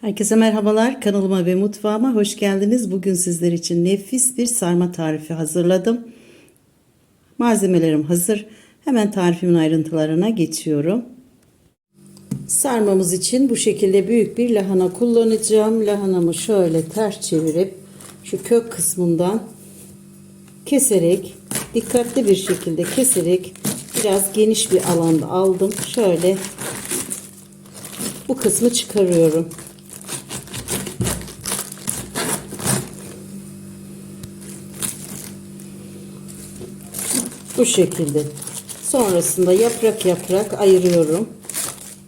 Herkese merhabalar. Kanalıma ve mutfağıma hoş geldiniz. Bugün sizler için nefis bir sarma tarifi hazırladım. Malzemelerim hazır. Hemen tarifimin ayrıntılarına geçiyorum. Sarmamız için bu şekilde büyük bir lahana kullanacağım. Lahanamı şöyle ters çevirip şu kök kısmından keserek dikkatli bir şekilde keserek biraz geniş bir alanda aldım. Şöyle bu kısmı çıkarıyorum. Bu şekilde. Sonrasında yaprak yaprak ayırıyorum.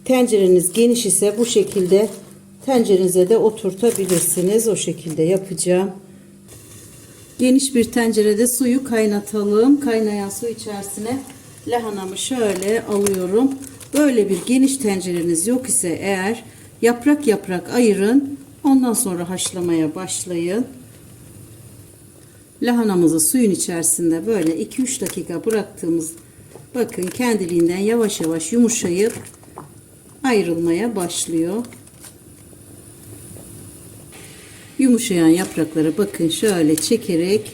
Tencereniz geniş ise bu şekilde tencerenize de oturtabilirsiniz. O şekilde yapacağım. Geniş bir tencerede suyu kaynatalım. Kaynayan su içerisine lahanamı şöyle alıyorum. Böyle bir geniş tencereniz yok ise eğer yaprak yaprak ayırın. Ondan sonra haşlamaya başlayın. Lahanamızı suyun içerisinde böyle 2-3 dakika bıraktığımız bakın kendiliğinden yavaş yavaş yumuşayıp ayrılmaya başlıyor. Yumuşayan yaprakları bakın şöyle çekerek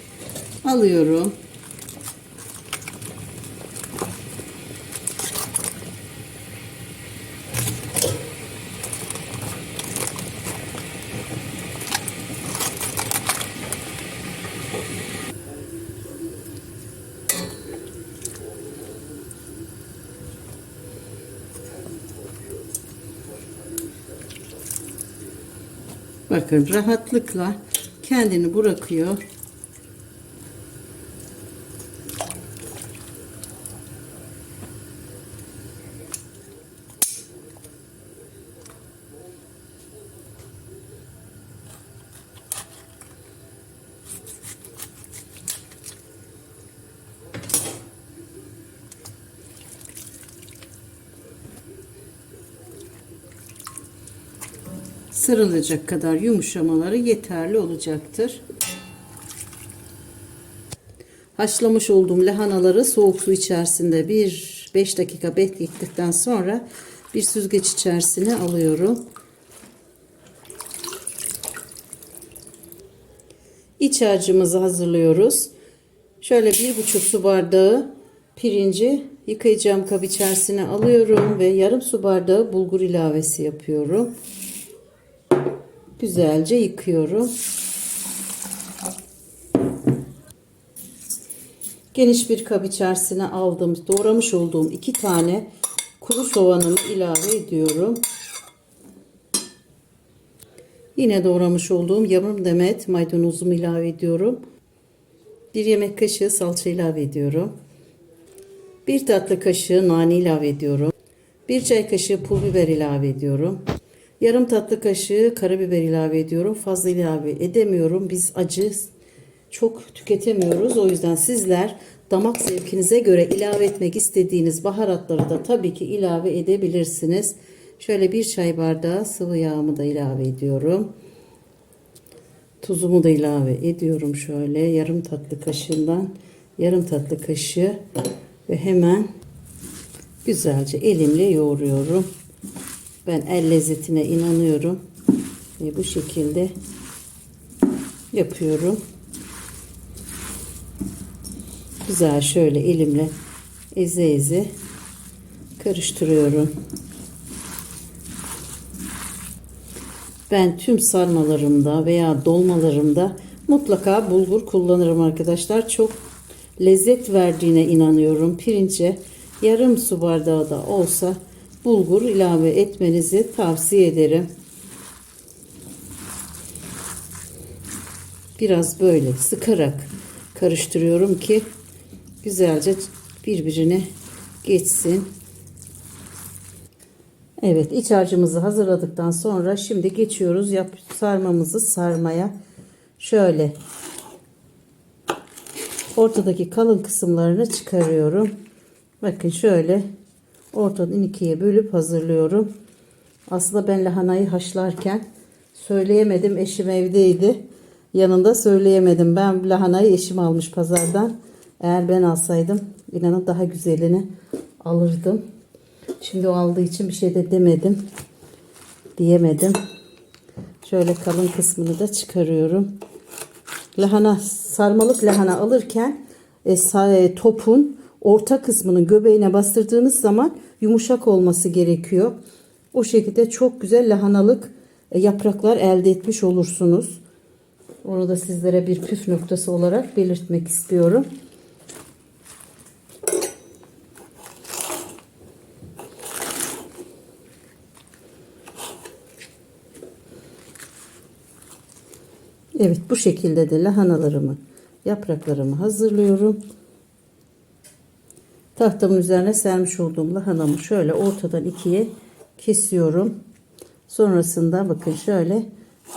alıyorum. Bakın rahatlıkla kendini bırakıyor. Sarılacak kadar yumuşamaları yeterli olacaktır. Haşlamış olduğum lahanaları soğuk su içerisinde bir 5 dakika beklettikten sonra bir süzgeç içerisine alıyorum. İç harcımızı hazırlıyoruz. Şöyle bir buçuk su bardağı pirinci yıkayacağım kap içerisine alıyorum ve yarım su bardağı bulgur ilavesi yapıyorum güzelce yıkıyorum. Geniş bir kap içerisine aldım. Doğramış olduğum iki tane kuru soğanımı ilave ediyorum. Yine doğramış olduğum yarım demet maydanozumu ilave ediyorum. Bir yemek kaşığı salça ilave ediyorum. Bir tatlı kaşığı nane ilave ediyorum. Bir çay kaşığı pul biber ilave ediyorum. Yarım tatlı kaşığı karabiber ilave ediyorum. Fazla ilave edemiyorum. Biz acı çok tüketemiyoruz. O yüzden sizler damak zevkinize göre ilave etmek istediğiniz baharatları da tabii ki ilave edebilirsiniz. Şöyle bir çay bardağı sıvı yağımı da ilave ediyorum. Tuzumu da ilave ediyorum şöyle yarım tatlı kaşığından yarım tatlı kaşığı ve hemen güzelce elimle yoğuruyorum. Ben el lezzetine inanıyorum. Ve bu şekilde yapıyorum. Güzel şöyle elimle eze eze karıştırıyorum. Ben tüm sarmalarımda veya dolmalarımda mutlaka bulgur kullanırım arkadaşlar. Çok lezzet verdiğine inanıyorum. Pirince yarım su bardağı da olsa bulgur ilave etmenizi tavsiye ederim. Biraz böyle sıkarak karıştırıyorum ki güzelce birbirine geçsin. Evet iç harcımızı hazırladıktan sonra şimdi geçiyoruz yap sarmamızı sarmaya. Şöyle ortadaki kalın kısımlarını çıkarıyorum. Bakın şöyle ortadan ikiye bölüp hazırlıyorum. Aslında ben lahanayı haşlarken söyleyemedim. Eşim evdeydi. Yanında söyleyemedim. Ben lahanayı eşim almış pazardan. Eğer ben alsaydım inanın daha güzelini alırdım. Şimdi o aldığı için bir şey de demedim. Diyemedim. Şöyle kalın kısmını da çıkarıyorum. Lahana sarmalık lahana alırken e, e, topun orta kısmının göbeğine bastırdığınız zaman yumuşak olması gerekiyor. O şekilde çok güzel lahanalık e, yapraklar elde etmiş olursunuz. Onu da sizlere bir püf noktası olarak belirtmek istiyorum. Evet bu şekilde de lahanalarımı, yapraklarımı hazırlıyorum. Tahtamın üzerine sermiş olduğum lahanamı şöyle ortadan ikiye kesiyorum. Sonrasında bakın şöyle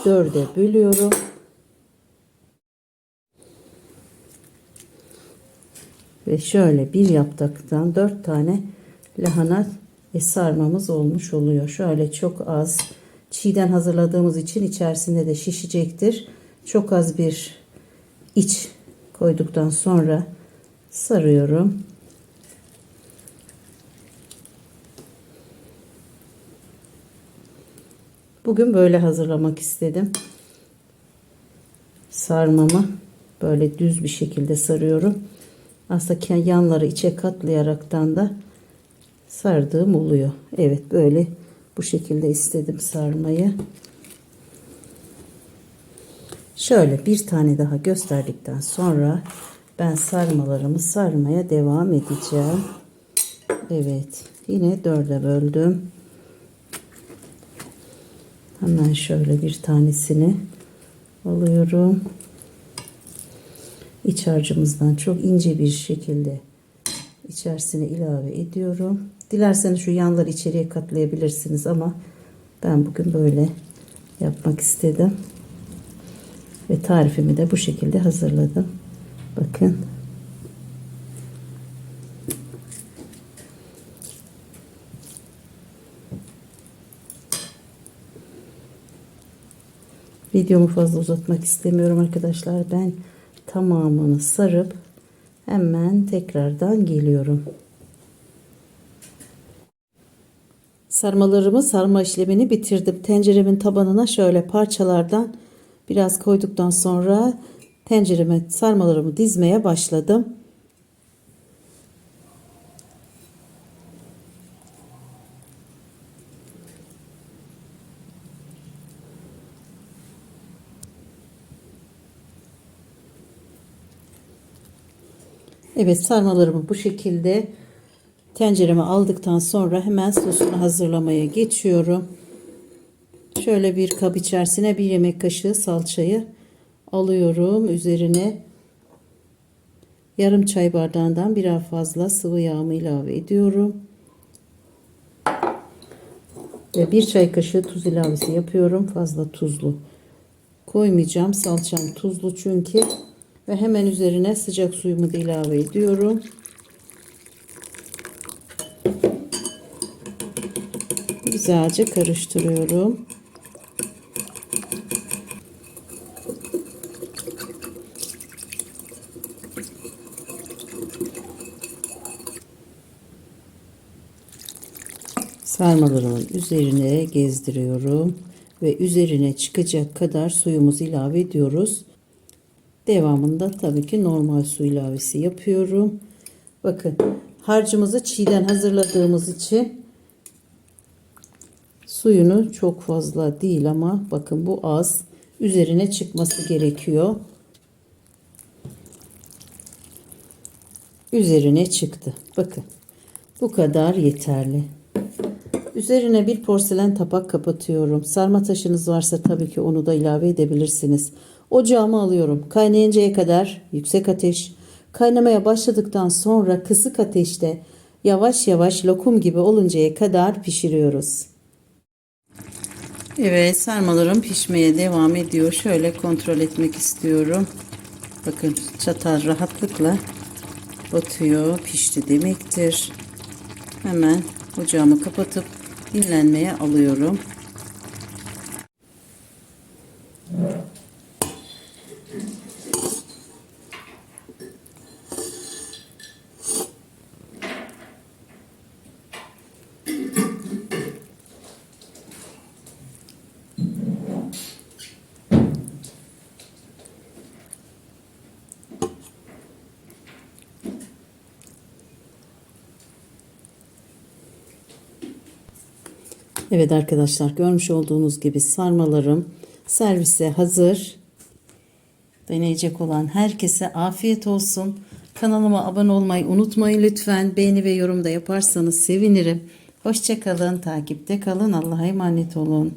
dörde bölüyorum. Ve şöyle bir yapraktan dört tane lahana sarmamız olmuş oluyor. Şöyle çok az çiğden hazırladığımız için içerisinde de şişecektir. Çok az bir iç koyduktan sonra sarıyorum. Bugün böyle hazırlamak istedim. Sarmamı böyle düz bir şekilde sarıyorum. Aslında yanları içe katlayaraktan da sardığım oluyor. Evet böyle bu şekilde istedim sarmayı. Şöyle bir tane daha gösterdikten sonra ben sarmalarımı sarmaya devam edeceğim. Evet yine dörde böldüm. Hemen şöyle bir tanesini alıyorum. İç harcımızdan çok ince bir şekilde içerisine ilave ediyorum. Dilerseniz şu yanları içeriye katlayabilirsiniz ama ben bugün böyle yapmak istedim. Ve tarifimi de bu şekilde hazırladım. Bakın. Videomu fazla uzatmak istemiyorum arkadaşlar. Ben tamamını sarıp hemen tekrardan geliyorum. Sarmalarımı sarma işlemini bitirdim. Tenceremin tabanına şöyle parçalardan biraz koyduktan sonra tencereme sarmalarımı dizmeye başladım. Evet sarmalarımı bu şekilde tencereme aldıktan sonra hemen sosunu hazırlamaya geçiyorum. Şöyle bir kap içerisine bir yemek kaşığı salçayı alıyorum. Üzerine yarım çay bardağından biraz fazla sıvı yağımı ilave ediyorum. Ve bir çay kaşığı tuz ilavesi yapıyorum. Fazla tuzlu koymayacağım. Salçam tuzlu çünkü. Ve hemen üzerine sıcak suyumu da ilave ediyorum. Güzelce karıştırıyorum. Sarmalarımın üzerine gezdiriyorum ve üzerine çıkacak kadar suyumuzu ilave ediyoruz. Devamında tabii ki normal su ilavesi yapıyorum. Bakın harcımızı çiğden hazırladığımız için suyunu çok fazla değil ama bakın bu az. Üzerine çıkması gerekiyor. Üzerine çıktı. Bakın bu kadar yeterli. Üzerine bir porselen tabak kapatıyorum. Sarma taşınız varsa tabii ki onu da ilave edebilirsiniz. Ocağımı alıyorum. Kaynayıncaya kadar yüksek ateş. Kaynamaya başladıktan sonra kısık ateşte yavaş yavaş lokum gibi oluncaya kadar pişiriyoruz. Evet sarmalarım pişmeye devam ediyor. Şöyle kontrol etmek istiyorum. Bakın çatal rahatlıkla batıyor. Pişti demektir. Hemen ocağımı kapatıp dinlenmeye alıyorum. Evet arkadaşlar görmüş olduğunuz gibi sarmalarım servise hazır. Deneyecek olan herkese afiyet olsun. Kanalıma abone olmayı unutmayın lütfen. Beğeni ve yorum da yaparsanız sevinirim. Hoşçakalın, takipte kalın. Allah'a emanet olun.